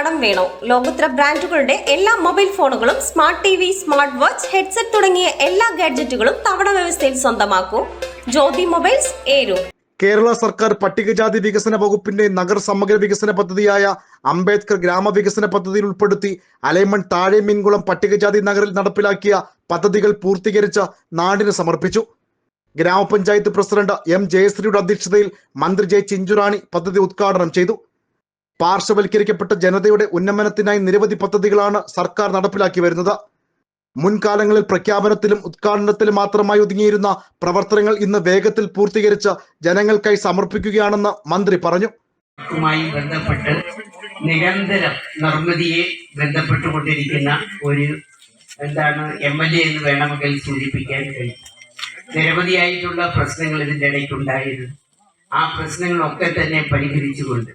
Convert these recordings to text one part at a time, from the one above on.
കടം വേണോ? ലോകോത്തര ബ്രാൻഡുകളുടെ എല്ലാ മൊബൈൽ ഫോണുകളും smart T V smart watch headset തുടങ്ങിയ എല്ലാ ഗാഡ്ജറ്റുകളും തവണ വ്യവസ്ഥയിൽ സ്വന്തമാക്കൂ. ജ്യോതി മൊബൈൽസ് ഏരു. കേരള സർക്കാർ പട്ടികജാതി വികസന വകുപ്പിന്റെ നഗർ സമഗ്ര വികസന പദ്ധതിയായ അംബേദ്കർ ഗ്രാമവികസന പദ്ധതിയിൽ ഉൾപ്പെടുത്തി അലൈമൺ താഴെ മീൻകുളം പട്ടികജാതി നഗറിൽ നടപ്പിലാക്കിയ പദ്ധതികൾ പൂർത്തീകരിച്ച നാടിന് സമർപ്പിച്ചു. ഗ്രാമപഞ്ചായത്ത് പ്രസിഡന്റ് എം ജയശ്രീയുടെ അധ്യക്ഷതയിൽ മന്ത്രി ജെ ചിഞ്ചുറാണി പദ്ധതി ഉദ്ഘാടനം ചെയ്തു. പാർശ്വവൽക്കരിക്കപ്പെട്ട ജനതയുടെ ഉന്നമനത്തിനായി നിരവധി പദ്ധതികളാണ് സർക്കാർ നടപ്പിലാക്കി വരുന്നത്. മുൻകാലങ്ങളിൽ പ്രഖ്യാപനത്തിലും ഉദ്ഘാടനത്തിലും മാത്രമായി ഒതുങ്ങിയിരുന്ന പ്രവർത്തനങ്ങൾ ഇന്ന് വേഗത്തിൽ പൂർത്തീകരിച്ച് ജനങ്ങൾക്കായി സമർപ്പിക്കുകയാണെന്ന് മന്ത്രി പറഞ്ഞു. ബന്ധപ്പെട്ട് നിരന്തരം നിർമ്മിതിയെ ബന്ധപ്പെട്ടുകൊണ്ടിരിക്കുന്ന ഒരു എന്താണ് എം എൽ എ എന്ന് വേണമെങ്കിൽ സൂചിപ്പിക്കാൻ കഴിയും. നിരവധിയായിട്ടുള്ള പ്രശ്നങ്ങൾ ഇതിന്റെ ഇടയ്ക്കുണ്ടായിരുന്നു. ആ പ്രശ്നങ്ങളൊക്കെ തന്നെ പരിഹരിച്ചുകൊണ്ട്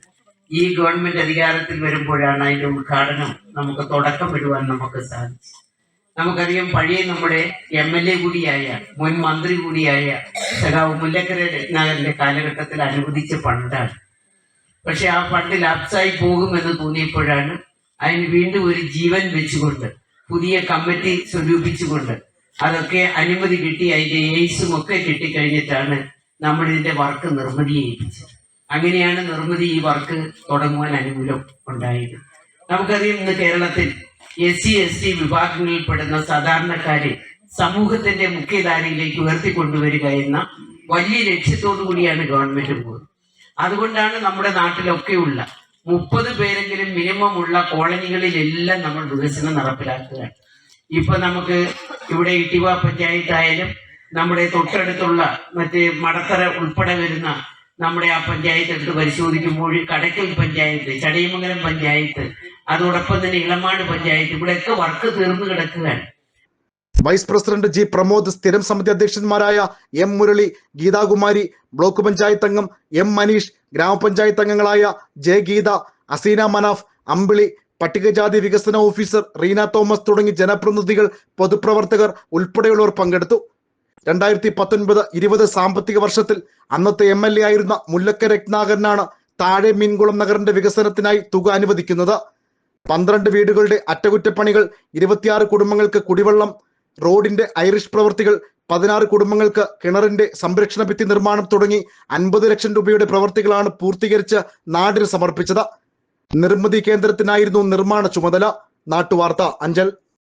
ഈ ഗവൺമെന്റ് അധികാരത്തിൽ വരുമ്പോഴാണ് അതിന്റെ ഉദ്ഘാടനം നമുക്ക് തുടക്കമിടുവാൻ നമുക്ക് സാധിച്ചു നമുക്കറിയാം പഴയ നമ്മുടെ എം എൽ എ കൂടിയായ മുൻ മന്ത്രി കൂടിയായ സഖാവ് മുല്ലക്കര രത്നാകരന്റെ കാലഘട്ടത്തിൽ അനുവദിച്ച ഫണ്ടാണ്. പക്ഷെ ആ ഫണ്ട് ലാപ്സായി പോകുമെന്ന് തോന്നിയപ്പോഴാണ് അതിന് വീണ്ടും ഒരു ജീവൻ വെച്ചുകൊണ്ട് പുതിയ കമ്മിറ്റി സ്വരൂപിച്ചുകൊണ്ട് അതൊക്കെ അനുമതി കിട്ടി അതിന്റെ എയ്സും ഒക്കെ കിട്ടിക്കഴിഞ്ഞിട്ടാണ് നമ്മളിതിന്റെ വർക്ക് നിർമ്മിതി ഏൽപ്പിച്ചത്. അങ്ങനെയാണ് നിർമ്മിതി ഈ വർക്ക് തുടങ്ങുവാൻ അനുകൂലം ഉണ്ടായത്. നമുക്കറിയാം ഇന്ന് കേരളത്തിൽ എസ് സി എസ് ടി വിഭാഗങ്ങളിൽപ്പെടുന്ന സാധാരണക്കാരെ സമൂഹത്തിന്റെ മുഖ്യധാരയിലേക്ക് ഉയർത്തിക്കൊണ്ടുവരിക എന്ന വലിയ ലക്ഷ്യത്തോടു കൂടിയാണ് ഗവൺമെന്റ് പോകുന്നത് അതുകൊണ്ടാണ് നമ്മുടെ നാട്ടിലൊക്കെയുള്ള മുപ്പത് പേരെങ്കിലും മിനിമം ഉള്ള കോളനികളിലെല്ലാം നമ്മൾ വികസനം നടപ്പിലാക്കുകയാണ് ഇപ്പൊ നമുക്ക് ഇവിടെ ഇട്ടിവ പഞ്ചായത്തായാലും നമ്മുടെ തൊട്ടടുത്തുള്ള മറ്റേ മടത്തറ ഉൾപ്പെടെ വരുന്ന നമ്മുടെ ആ പഞ്ചായത്ത് എടുത്ത് പരിശോധിക്കുമ്പോൾ കടയ്ക്കൽ പഞ്ചായത്ത് ചടയമംഗലം പഞ്ചായത്ത് അതോടൊപ്പം തന്നെ ഇളമാട് പഞ്ചായത്ത് ഇവിടെയൊക്കെ വർക്ക് തീർന്നു കിടക്കുകയാണ്. വൈസ് പ്രസിഡന്റ് ജി പ്രമോദ് സ്ഥിരം സമിതി അധ്യക്ഷന്മാരായ എം മുരളി ഗീതാകുമാരി ബ്ലോക്ക് പഞ്ചായത്ത് അംഗം എം മനീഷ് ഗ്രാമപഞ്ചായത്ത് അംഗങ്ങളായ ജെ ഗീത അസീന മനാഫ് അമ്പിളി പട്ടികജാതി വികസന ഓഫീസർ റീന തോമസ് തുടങ്ങി ജനപ്രതിനിധികൾ പൊതുപ്രവർത്തകർ ഉൾപ്പെടെയുള്ളവർ പങ്കെടുത്തു. രണ്ടായിരത്തി പത്തൊൻപത് ഇരുപത് സാമ്പത്തിക വർഷത്തിൽ അന്നത്തെ എം എൽ എ ആയിരുന്ന മുല്ലക്ക രത്നാകരനാണ് താഴെ മീൻകുളം നഗറിന്റെ വികസനത്തിനായി തുക അനുവദിക്കുന്നത്. പന്ത്രണ്ട് വീടുകളുടെ അറ്റകുറ്റപ്പണികൾ ഇരുപത്തിയാറ് കുടുംബങ്ങൾക്ക് കുടിവെള്ളം റോഡിന്റെ ഐറിഷ് പ്രവൃത്തികൾ പതിനാറ് കുടുംബങ്ങൾക്ക് കിണറിന്റെ സംരക്ഷണ ഭിത്തി നിർമ്മാണം തുടങ്ങി അൻപത് ലക്ഷം രൂപയുടെ പ്രവൃത്തികളാണ് പൂർത്തീകരിച്ച് നാടിന് സമർപ്പിച്ചത്. നിർമ്മിതി കേന്ദ്രത്തിനായിരുന്നു നിർമ്മാണ ചുമതല. നാട്ടുവാർത്ത അഞ്ചൽ.